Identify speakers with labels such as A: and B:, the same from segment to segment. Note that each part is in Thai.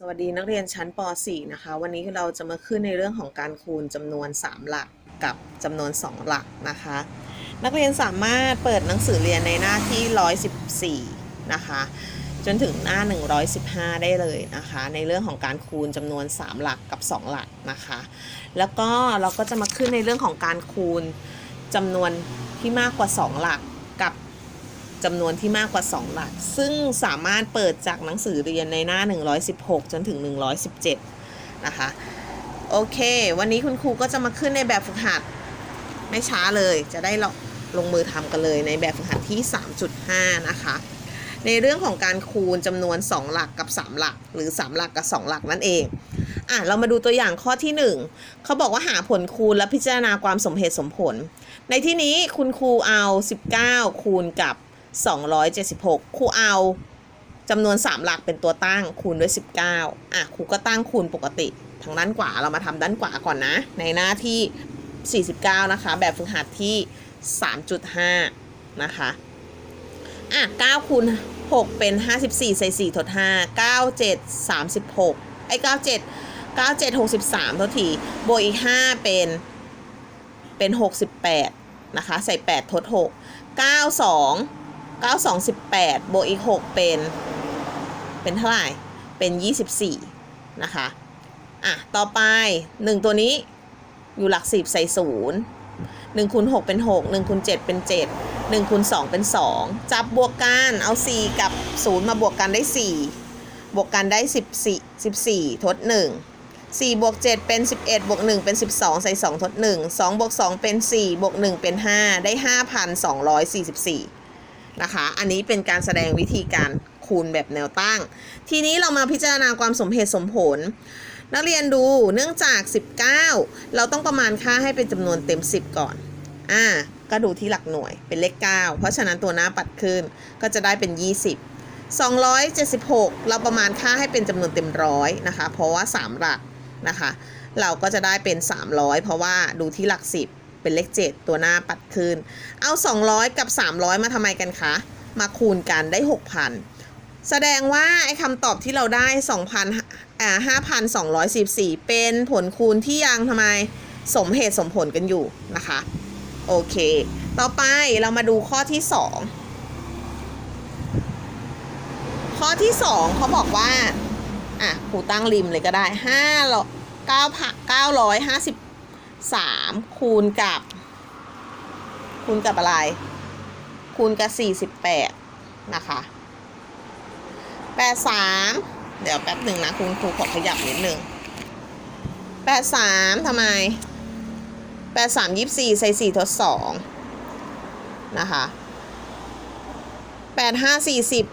A: สวัสดีนักเรียนชั้นป .4 นะคะ วันนี้เราจะมาขึ้นในเรื่องของการคูณจำนวน 3 หลักกับจำนวน 2 หลักนะคะ นักเรียนสามารถเปิดหนังสือเรียนในหน้าที่ 114 นะคะ จนถึงหน้า 115 ได้เลยนะคะ ในเรื่องของการคูณจำนวน 3 หลักกับ 2 หลักนะคะ แล้วก็เราก็จะมาขึ้นในเรื่องของการคูณจำนวนที่มากกว่า 2 หลัก จำนวนที่มากกว่า 2 หลัก ซึ่งสามารถเปิดจากหนังสือเรียนในหน้า 116 จนถึง 117 นะคะ โอเค วันนี้คุณครูก็จะมาขึ้นในแบบฝึกหัด ไม่ช้าเลย จะได้ลงลงมือทำกันเลยในแบบฝึกหัดที่ 3.5 นะคะ ในเรื่องของการคูณจำนวน 2 หลักกับ 3 หลัก หรือ 3 หลักกับ 2 หลักนั่นเองอะเรามาดูตัวอย่างข้อที่ 1เขาบอกว่าหาผลคูณและพิจารณาความสมเหตุสมผล ในที่นี้คุณครูเอา 19 คูณกับ 276ครูเอาจำนวน 3 หลักเป็นตัวตั้งคูณด้วย 19อะครูก็ตั้งคูณปกติ ทางด้านขวาเรามาทำด้านขวาก่อนนะ ในหน้าที่ 49 นะคะ แบบฝึกหัดที่ 3.5 นะคะอะ9คูณ6เป็น 54 ใส่4ทด5 9 7 36ไอ้97 97 63ทษทีบวกอีก 5 เป็น เป็น 68 นะคะ ใส่ 8 ทด 6 92 92 18บวกอีก 6 เป็น เป็นเท่าไหร่ เป็น 24 นะคะ อะ ต่อไป 1 ตัวนี้อยู่หลัก 10 ใส่0 1คูณ6เป็น 6 1คูณ7เป็น 7 1คูณ2เป็น 2 จับบวกกัน เอา 4 กับ 0 มาบวกกันได้ 4 บวกกันได้ 14 14 ทด 1 4บวก7เป็น 11บวก1เป็น 12 ใส่ 2 ทด 1 2บวก2เป็น 4บวก1เป็น 5 ได้ 5,244 นะคะ อันนี้เป็นการแสดงวิธีการคูณแบบแนวตั้ง ทีนี้เรามาพิจารณาความสมเหตุสมผล นักเรียนดูเนื่องจาก 19 เราต้องประมาณค่าให้เป็นจำนวนเต็ม 10 ก่อน อ่า ก็ดูที่หลักหน่วยเป็นเลข 9 เพราะฉะนั้นตัวหน้าปัดขึ้นก็จะได้เป็น 20 276 เราประมาณค่าให้เป็นจำนวนเต็มร้อยนะคะ เพราะว่า 3 หลักนะคะ เราก็จะได้เป็น 300 เพราะว่าดูที่หลัก 10 เป็นเลข 7 ตัวหน้าปัดคืนเอา 200 กับ 300 มาทำไมกันคะ มาคูณกันได้ 6,000 แสดงว่าไอ้คำตอบที่เราได้ 2,000อ่า5,214 เป็นผลคูณที่ยังทำไมสมเหตุสมผลกันอยู่นะคะ โอเค ต่อไปเรามาดูข้อที่ 2 ข้อที่ 2เขาบอกว่าอะครูตั้งริมเลยก็ได้5 9 9 5 8 สามคูณกับ คูณกับอะไร คูณกับสี่สิบแปดนะคะแปดสามเดี๋ยวแป๊บหนึ่งนะคุณครูขอขยับนิดหนึ่งแปดสามทำไมแปดสามยี่สี่ใส่สี่ทดสองนะคะแปดห้าสี่สิบ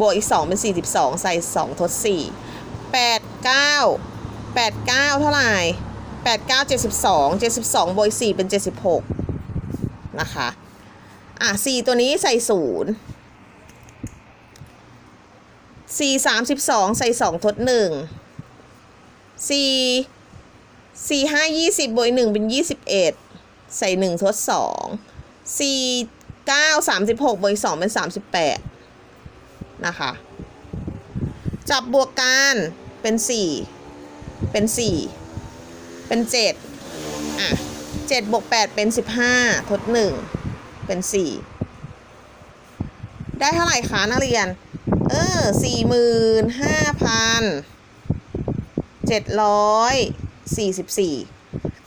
A: บวกอีกสองเป็นสี่สิบสองใส่สองทดสี่แปดเก้าแปดเก้าเท่าไหร่ แปดเก้าเจ็ดสิบสองเจ็ดสิบสองบวกสี่เป็นเจ็ดสิบหกนะคะ อะสี่ตัวนี้ใส่ศูนย์สี่สามสิบสองใส่สองทดหนึ่งสี่สี่ห้ายี่สิบบวกหนึ่งเป็นยี่สิบเอ็ดใส่หนึ่งทดสองสี่เก้าสามสิบหกบวกสองเป็นสามสิบแปดนะคะ จับบวกกันเป็นสี่เป็นสี่ เป็นเจ็ดอะเจ็ดบวกแปดเป็นสิบห้าทดหนึ่งเป็นสี่ได้เท่าไหร่คะนักเรียน เออสี่หมื่นห้าพันเจ็ดร้อยสี่สิบสี่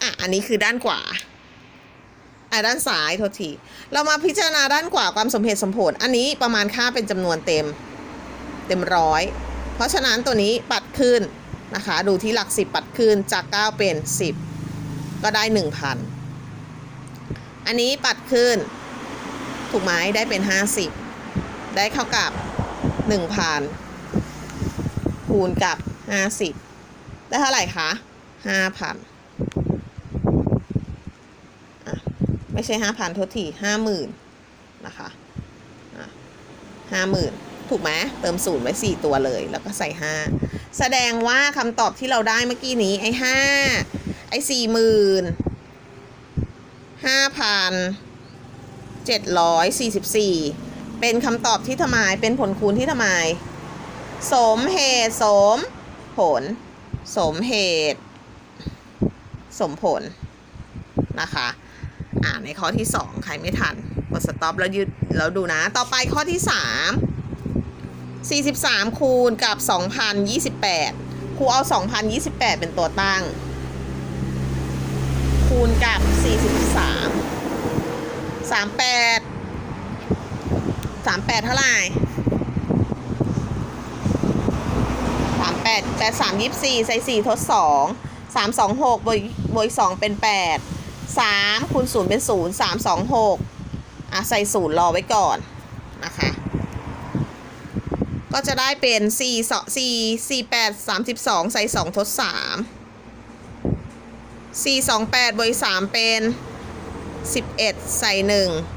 A: อะ อันนี้คือด้านขวาอะด้านซ้ายโทษที เรามาพิจารณาด้านขวาความสมเหตุสมผล อันนี้ประมาณค่าเป็นจำนวนเต็ม เต็มร้อย เพราะฉะนั้นตัวนี้ปัดขึ้น นะคะ ดูที่หลัก 10 ปัดขึ้นจาก 9 เป็น 10 ก็ได้ 1,000 อันนี้ปัดขึ้น ถูกไหมได้เป็น 50 ได้เท่ากับ 1,000 คูณกับ 50 ได้เท่าไหร่คะ 5,000ไม่ใช่5,000โทษที50,000นะคะอะ50,000ถูกไหมเติมศูนย์ไว้สี่ตัวเลย แล้วก็ใส่ห้า แสดงว่าคำตอบที่เราได้เมื่อกี้นี้ไอ้ห้าไอ้สี่หมื่นห้าพันเจ็ดร้อยสี่สิบสี่เป็นคำตอบที่ทำไมเป็นผลคูณที่ทำไม สมเหตุสมผล สมเหตุ สมผลนะคะอ่าในข้อที่ 2 ใครไม่ทันกดสต็อปแล้วยืดแล้วดูนะ ต่อไปข้อที่ 3 43 คูณกับ 2,028 ครูเอา 2,028 เป็นตัวตั้ง คูณกับ 43 38 38 เท่าไหร่38 83 24 ใส่ 4 ทด 2 3 2 6บวกบวก2เป็น 8 3คูณ0เป็น 0 3 2 6อะใส่ 0 รอไว้ก่อนนะคะ ก็จะได้เป็น4 4 4 8 32ใส่2ทด3 4 2 8บวก3เป็น11ใส่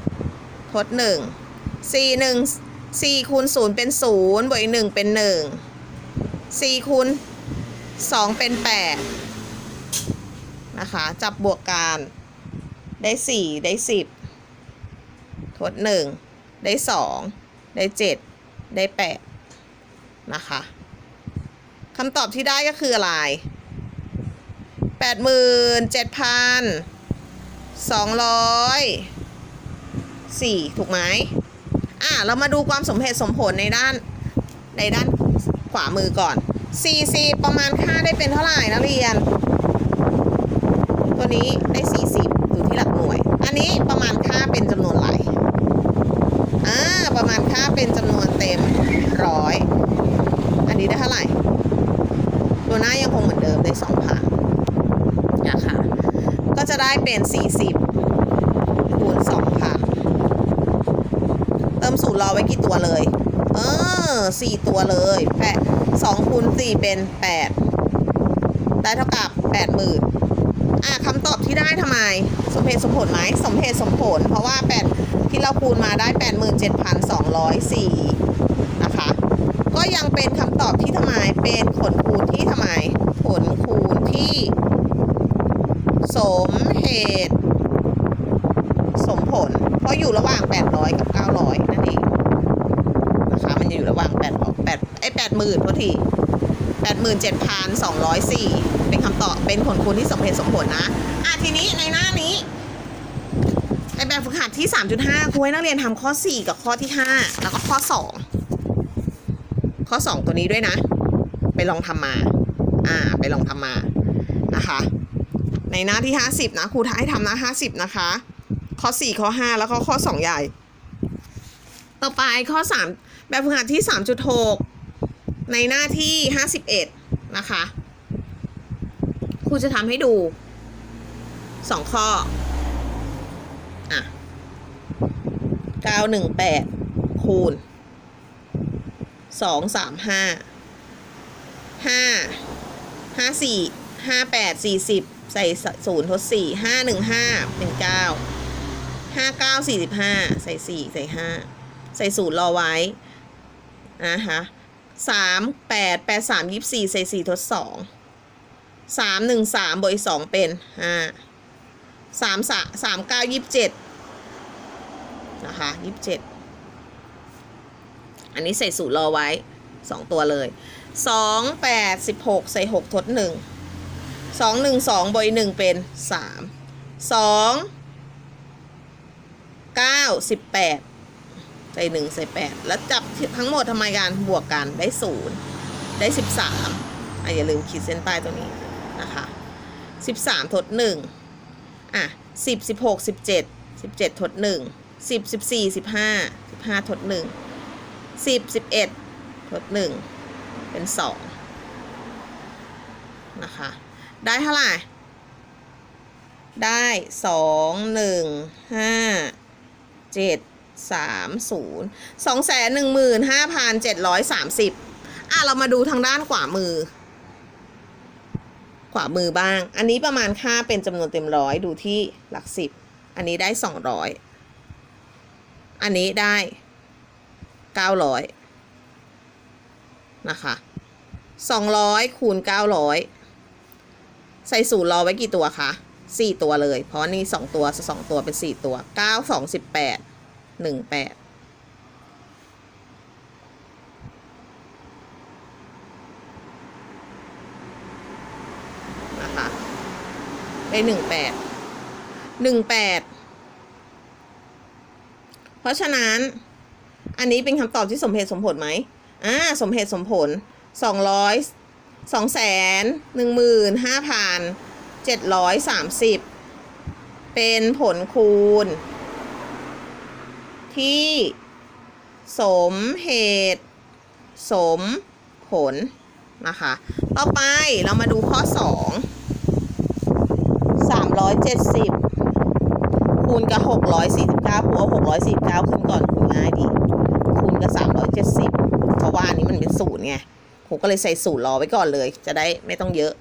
A: 1ทด1 4 1 4คูณ0เป็น0บวก1เป็น1 4คูณ2เป็น8นะคะ จับบวกกันได้4ได้10ทด1ได้2ได้7ได้8 นะคะคำตอบที่ได้ก็คืออะไร87,200ถูกไหมอะเรามาดูความสมเหตุสมผลในด้านในด้านขวามือก่อน40ประมาณค่าได้เป็นเท่าไหร่นักเรียน ตัวนี้ได้ 40อยู่ที่หลักหน่วย อันนี้ประมาณค่าเป็นจำนวนไหลอ่าประมาณค่าเป็นจำนวนเต็มร้อย นี้ได้เท่าไหร่ ตัวหน้ายังคงเหมือนเดิมได้2,000นะคะ ก็จะได้เป็น 40คูณ2,000เติมสูตรรอไว้กี่ตัวเลย เออสี่ตัวเลยแปดสองคูณสี่เป็นแปดได้เท่ากับแปดหมื่นอะคำตอบที่ได้ทำไม สมเหตุสมผลไหมสมเหตุสมผล เพราะว่าแปดที่เราคูณมาได้แปดหมื่นเจ็ดพันสองร้อยสี่นะคะ ก็ยังเป็นคำตอบ ที่ทำไมเป็นผลคูณที่ทำไมผลคูณที่ สมเหตุ สมผล เพราะอยู่ระหว่าง 800 กับ 900 นั่นเองนะคะมันจะอยู่ระหว่าง8 8ไอ้80,000โทษที87,204 เป็นคำตอบเป็นผลคูณที่สมเหตุสมผลนะ อะทีนี้ในหน้านี้ในแบบฝึกหัดที่ 3.5ครูให้นักเรียนทำข้อ 4 กับข้อที่ 5 แล้วก็ข้อ 2 ข้อ 2 ตัวนี้ด้วยนะ ไปลองทำมา อ่า ไปลองทำมา นะคะ ในหน้าที่ 50 นะครูท้ายทำหน้า50 นะคะ ข้อ 4 ข้อ 5 แล้วก็ข้อ 2 ใหญ่ ต่อไปข้อ 3 แบบฝึกหัดที่ 3.6 ในหน้าที่ 51 นะคะ ครูจะทำให้ดู 2 ข้อ อะ 918 คูณ 2 3 5 5 5 4 5 8 40ใส่ศูนย์ทดสี่ห้าหนึ่งห้าเป็นเก้าห้าเก้าสี่สิบห้าใส่สี่ใส่ห้าใส่ศูนย์รอไว้นะคะสามแปดแปดสามยี่สี่ใส่สี่ทดสองสามหนึ่งสามบวกอีกสองเป็นห้าสามสามสามเก้ายี่สิบเจ็ดนะคะยี่สิบเจ็ดอันนี้ใส่ศูนย์รอไว้สองตัวเลย สองแปดสิบหกใส่หกทดหนึ่งสองหนึ่งสองบอยหนึ่งเป็นสามสองเก้าสิบแปดใส่หนึ่งใส่แปดแล้วจับทั้งหมดทำไมกันบวกกันได้ศูนย์ได้สิบสามอะอย่าลืมขีดเส้นใต้ตัวนี้นะคะสิบสามทดหนึ่งอะสิบสิบหกสิบเจ็ดสิบเจ็ดทดหนึ่งสิบสิบสี่สิบห้าสิบห้าทดหนึ่งสิบสิบเอ็ดทดหนึ่ง เป็นสองนะคะ ได้เท่าไหร่ ได้สองหนึ่งห้าเจ็ดสามศูนย์สองแสนหนึ่งหมื่นห้าพันเจ็ดร้อยสามสิบอะ เรามาดูทางด้านขวามือ ขวามือบ้าง อันนี้ประมาณค่าเป็นจำนวนเต็มร้อยดูที่หลักสิบ อันนี้ได้สองร้อย อันนี้ได้เก้าร้อย นะคะสองร้อยคูณเก้าร้อยใส่ศูนย์รอไว้กี่ตัวคะสี่ตัวเลย เพราะนี่สองตัวสองตัวเป็นสี่ตัวเก้าสองสิบแปดหนึ่งแปดนะคะได้หนึ่งแปดหนึ่งแปดเพราะฉะนั้นอันนี้เป็นคำตอบที่สมเหตุสมผลไหม อ่าสมเหตุสมผลสองร้อยสองแสนหนึ่งหมื่นห้าพันเจ็ดร้อยสามสิบเป็นผลคูณ ที่สมเหตุ สมผลนะคะ ต่อไปเรามาดูข้อ 2 370 คูณกับ 649คูณเอา649 ขึ้นก่อนคูณง่ายดี คูณกับ 370เพ ราะว่าอันนี้มันเป็นศูนย์ไงผมก็เลยใส่ศูนย์รอไว้ก่อนเลย จะได้ไม่ต้องเยอะ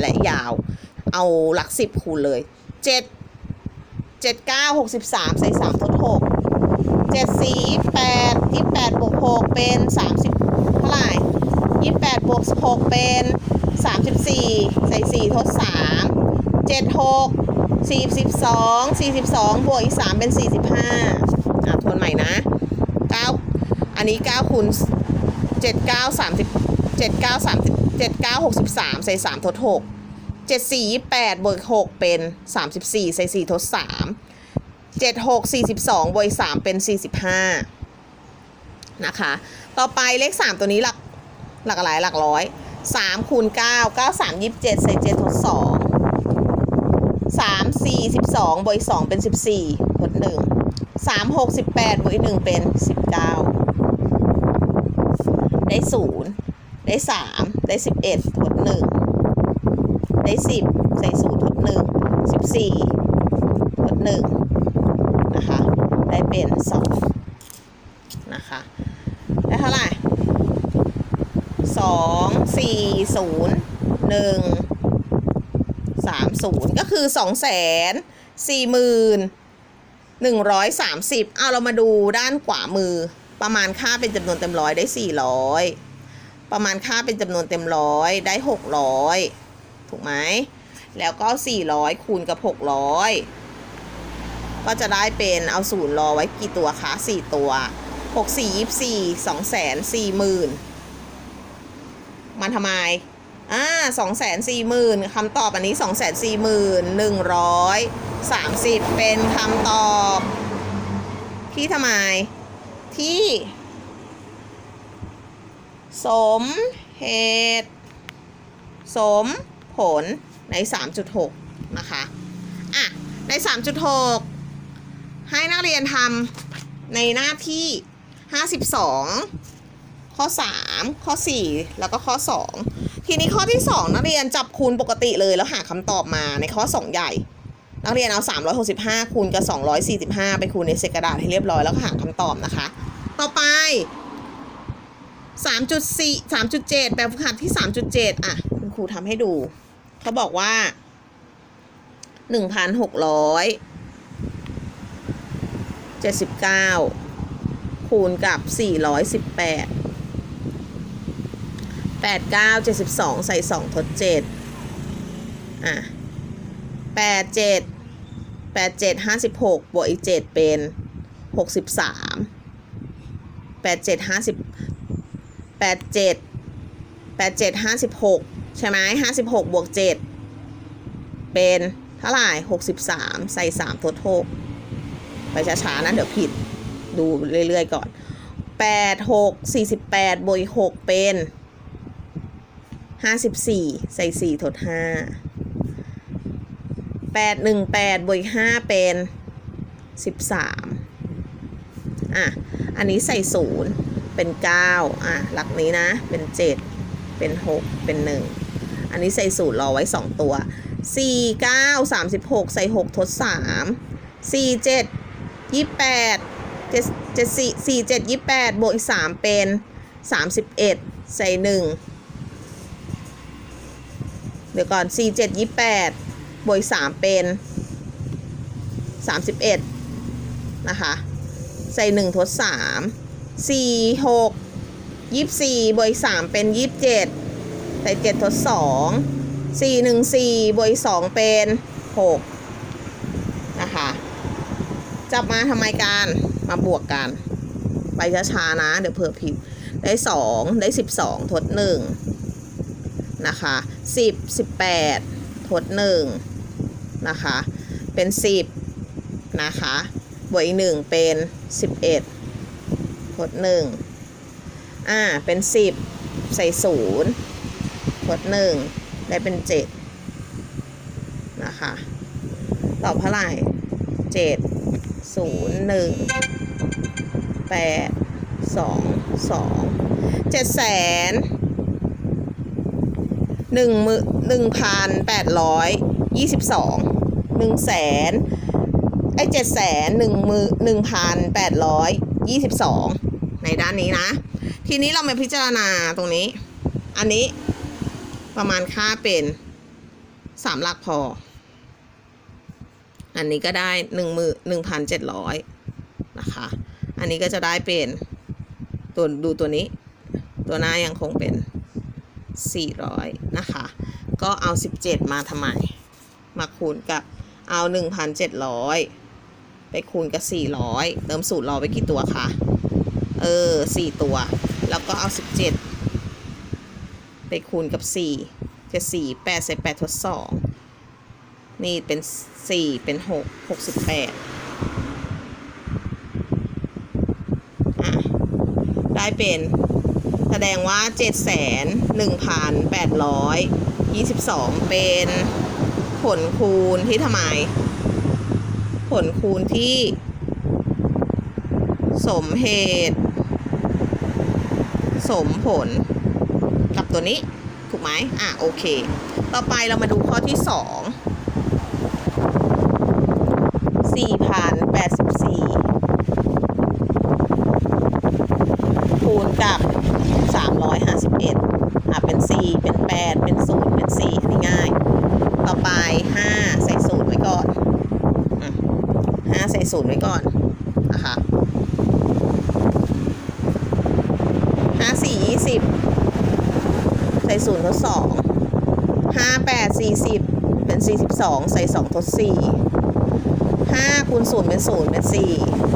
A: และยาว เอาหลักสิบคูณเลย7 7 9 63ใส่3ทด6เจ็ดสี่แปดยี่แปดบวกหกเป็นสามสิบเท่าไหร่ยี่แปดบวกหกเป็นสามสิบสี่ใส่สี่ทดสามเจ็ดหกสี่สิบสองสี่สิบสองบวกอีกสามเป็นสี่สิบห้าอะทวนใหม่นะเก้าอันนี้เก้าคูณ เจ็ดเก้าสามสิบเจ็ดเก้าสามสิบเจ็ดเก้าหกสิบสามใส่สามทดหกเจ็ดสี่ยี่แปดบวกหกเป็นสามสิบสี่ใส่สี่ทดสามเจ็ดหกสี่สิบสองบวกสามเป็นสี่สิบห้านะคะ ต่อไปเลขสามตัวนี้หลักหลักอะไรหลักร้อยสามคูณเก้าเก้าสามยี่สิบเจ็ดใส่เจ็ดทดสองสามสี่สิบสองบวกสองเป็นสิบสี่ทดหนึ่งสามหกสิบแปดบวกหนึ่งเป็นสิบเก้า ได้ศูนย์ได้สามได้สิบเอ็ดทดหนึ่งได้สิบใส่ศูนย์ทดหนึ่งสิบสี่ทดหนึ่งนะคะได้เป็นสองนะคะได้เท่าไหร่สองสี่ศูนย์หนึ่งสามศูนย์ก็คือสองแสนสี่หมื่นหนึ่งร้อยสามสิบเอาเรามาดูด้านขวามือ ประมาณค่าเป็นจำนวนเต็มร้อยได้สี่ร้อยประมาณค่าเป็นจำนวนเต็มร้อยได้หกร้อยถูกไหม แล้วก็สี่ร้อยคูณกับหกร้อยก็จะได้เป็นเอาศูนย์รอไว้กี่ตัวคะสี่ตัวหกสี่ยี่สี่สองแสนสี่หมื่นมันทำไมอ่าสองแสนสี่หมื่นคำตอบอันนี้สองแสนสี่หมื่นหนึ่งร้อยสามสิบเป็นคำตอบที่ทำไม ที่ สมเหตุ สมผลใน 3.6 นะคะ อะ ใน 3.6 ให้นักเรียนทำในหน้าที่ 52 ข้อ 3 ข้อ 4 แล้วก็ข้อ 2 ทีนี้ข้อที่ 2 นักเรียนจับคูณปกติเลยแล้วหาคำตอบมาในข้อ 2 ใหญ่ นักเรียนเอา 365 คูณกับ 245 ไปคูณในเศษกระดาษให้เรียบร้อยแล้วก็หาคำตอบนะคะ ต่อไป 3.4 3.7 แบบฝึกหัดที่ 3.7 อะ คุณครูทำให้ดู เขาบอกว่าหนึ่งพันหกร้อยเจ็ดสิบเก้าคูณกับสี่ร้อยสิบแปดแปดเก้าเจ็ดสิบสองใส่สองทดเจ็ดอะ แปดเจ็ดแปดเจ็ดห้าสิบหกบวกอีกเจ็ดเป็นหกสิบสามแปดเจ็ดห้าสิบแปดเจ็ดแปดเจ็ดห้าสิบหกใช่ไหมห้าสิบหกบวกเจ็ดเป็นเท่าไหร่หกสิบสามใส่สามทดหกไปช้าๆนะเดี๋ยวผิดดูเรื่อยๆก่อนแปดหกสี่สิบแปดบวกหกเป็นห้าสิบสี่ใส่สี่ทดห้า แปดหนึ่งแปดบวกห้าเป็นสิบสามอะ อันนี้ใส่ศูนย์เป็นเก้าอะ หลักนี้นะ เป็นเจ็ดเป็นหกเป็นหนึ่งอันนี้ใส่ศูนย์รอไว้สองตัวสี่เก้าสามสิบหกใส่หกทดสามสี่เจ็ดยี่แปดเจ็ดเจ็ดสี่สี่เจ็ดยี่แปดบวกอีกสามเป็นสามสิบเอ็ดใส่หนึ่งเดี๋ยวก่อนสี่เจ็ดยี่แปด บวกอีกสามเป็นสามสิบเอ็ดนะคะ ใส่หนึ่งทดสามสี่หกยี่สิบสี่บวกอีกสามเป็นยี่สิบเจ็ดใส่เจ็ดทดสองสี่หนึ่งสี่บวกอีกสองเป็นหกนะคะ จับมาทำไมกันมาบวกกัน ไปช้าๆนะ เดี๋ยวเผื่อผิด ได้สองได้สิบสองทดหนึ่งนะคะสิบสิบแปดทดหนึ่ง นะคะ เป็นสิบนะคะ บวกอีกหนึ่งเป็นสิบเอ็ดกดหนึ่งอ่า เป็นสิบใส่ศูนย์กดหนึ่งได้เป็นเจ็ดนะคะ ตอบเท่าไหร่เจ็ดศูนย์หนึ่งแปดสองสองเจ็ดแสนหนึ่งมืหนึ่งพันแปดร้อยยี่สิบสอง หนึ่งแสนไอ้เจ็ดแสนหนึ่งมือหนึ่งพันแปดร้อยยี่สิบสองในด้านนี้นะ ทีนี้เรามาพิจารณาตรงนี้ อันนี้ประมาณค่าเป็นสามหลักพอ อันนี้ก็ได้หนึ่งมือหนึ่งพันเจ็ดร้อยนะคะ อันนี้ก็จะได้เป็น ตัวดูตัวนี้ ตัวหน้ายังคงเป็น 400 นะคะ ก็เอา 17 มาทำไม มาคูณกับ เอา 1,700 ไปคูณกับ 400 เติมสูตรรอไปกี่ตัวคะ เออ 4 ตัว แล้วก็เอา 17 ไปคูณกับ 4 จะ4 8ใส่8ทด2นี่เป็น 4 เป็น 6 68อะได้เป็นแสดงว่า 7 1 8 2 2 เป็น ลคูณที่ทำไม ผลคูณที่ สมเหตุ สมผล กับตัวนี้ ถูกไหมอะ โอเค ต่อไปเรามาดูข้อที่2 4,084คูณกับ351อะ เป็น4เป็น8เป็น0เป็น4อันนี้ง่าย ต่อไป 5ใส่0ไว้ก่อนอืม5ใส่0ไว้ก่อนนะคะ5 4 20ใส่0ทด2 5 8 40เป็น42ใส่2ทด4 5คูณ0เป็น0เป็น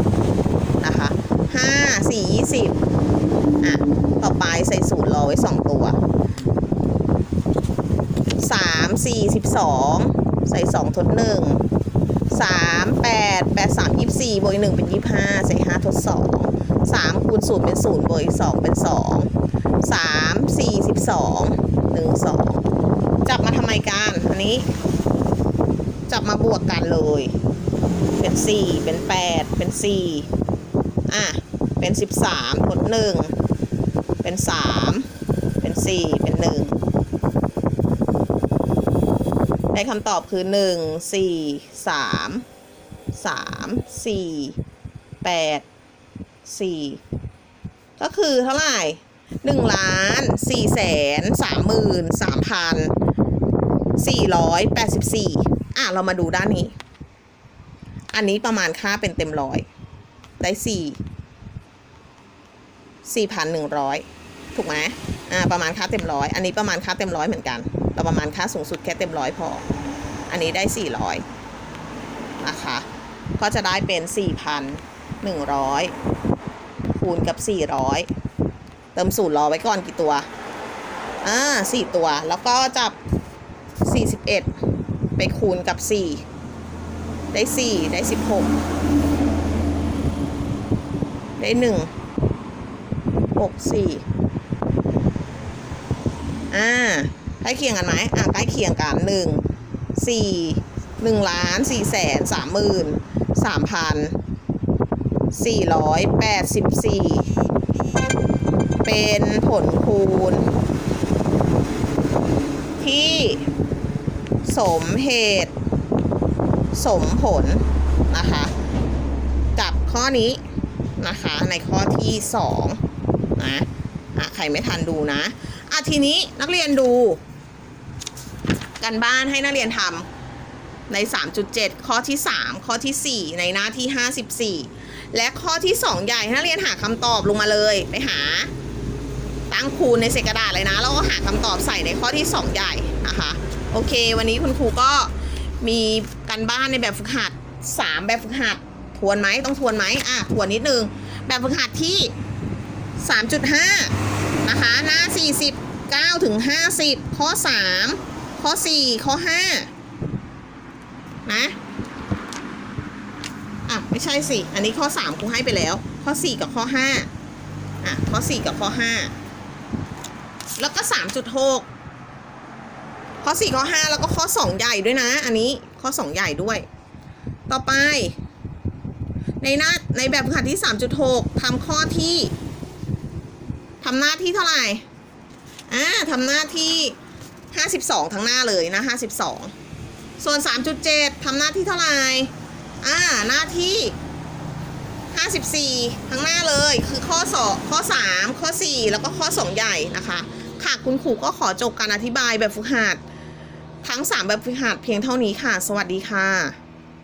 A: 4นะคะ5 4 20อะ ต่อไปใส่ศูนย์รอไว้สองตัว สี่สิบสองใส่สองทดหนึ่งสามแปดแปดสามยี่สิบสี่บวกหนึ่งเป็นยี่ห้าใส่ห้าทดสองสามคูณศูนย์เป็นศูนย์บวกสองเป็นสองสามสี่สิบสองหนึ่งสองจับมาทำไมกันอันนี้ จับมาบวกกันเลย เป็นสี่เป็นแปดเป็นสี่อะเป็นสิบสามทดหนึ่งเป็นสามเป็นสี่เป็นหนึ่ง ได้คำตอบคือหนึ่งสี่สามสามสี่แปดสี่ก็คือเท่าไหร่หนึ่งล้านสี่แสนสามหมื่นสามพันสี่ร้อยแปดสิบสี่อะ เรามาดูด้านนี้ อันนี้ประมาณค่าเป็นเต็มร้อย ได้สี่สี่พันหนึ่งร้อยถูกไหมอ่า ประมาณค่าเต็มร้อย อันนี้ประมาณค่าเต็มร้อยเหมือนกัน เราประมาณค่าสูงสุดแค่เต็มร้อยพอ อันนี้ได้สี่ร้อยนะคะ ก็จะได้เป็นสี่พันหนึ่งร้อยคูณกับสี่ร้อยเติมสูตรรอไว้ก่อนกี่ตัว อ่าสี่ตัว แล้วก็จับสี่สิบเอ็ดไปคูณกับสี่ได้สี่ได้สิบหกได้หนึ่งหกสี่อ่า ใกล้เคียงกันไหมอ่าใกล้เคียงกันหนึ่งสี่หนึ่งล้านสี่แสนสามหมื่นสามพันสี่ร้อยแปดสิบสี่เป็นผลคูณ ที่สมเหตุ สมผล นะคะ กับข้อนี้นะคะในข้อที่สองนะ อะ ใครไม่ทันดูนะ อะ ทีนี้นักเรียนดู กันบ้านให้นักเรียนทำใน 3.7 ข้อที่ 3 ข้อที่ 4 ในหน้าที่ 54 และข้อที่ 2 ใหญ่ให้นักเรียนหาคำตอบลงมาเลยไปหาตั้งคูณในเศษกระดาษเลยนะ แล้วก็หาคำตอบใส่ในข้อที่ 2 ใหญ่นะคะโอเค วันนี้คุณครูก็มีกันบ้านในแบบฝึกหัด 3 แบบฝึกหัดทวนไหมต้องทวนไหมอะทวนนิดนึง แบบฝึกหัดที่ 3.5 นะคะ หน้า 49ถึง50 ข้อ 3 ข้อ4ข้อ5นะอะไม่ใช่สิ อันนี้ข้อ3ครูให้ไปแล้ว ข้อ4กับข้อ5อะข้อ4กับข้อ5แล้วก็3.6ข้อ4ข้อ5แล้วก็ข้อ2ใหญ่ด้วยนะ อันนี้ข้อ2ใหญ่ด้วย ต่อไป ในหน้าในแบบฝึกหัดที่3.6ทำข้อที่ทำหน้าที่เท่าไหร่อ่าทำหน้าที่ 52 ทั้งหน้าเลยนะ 52 ส่วน 3.7ทำหน้าที่เท่าไหร่อ่าหน้าที่ 54 ทั้งหน้าเลยคือข้อสอข้อ 3 ข้อ 4 แล้วก็ข้อ 2 ใหญ่นะคะค่ะคุณครูก็ขอจบการอธิบายแบบฝึกหัดทั้ง 3 แบบฝึกหัดเพียงเท่านี้ค่ะ สวัสดีค่ะ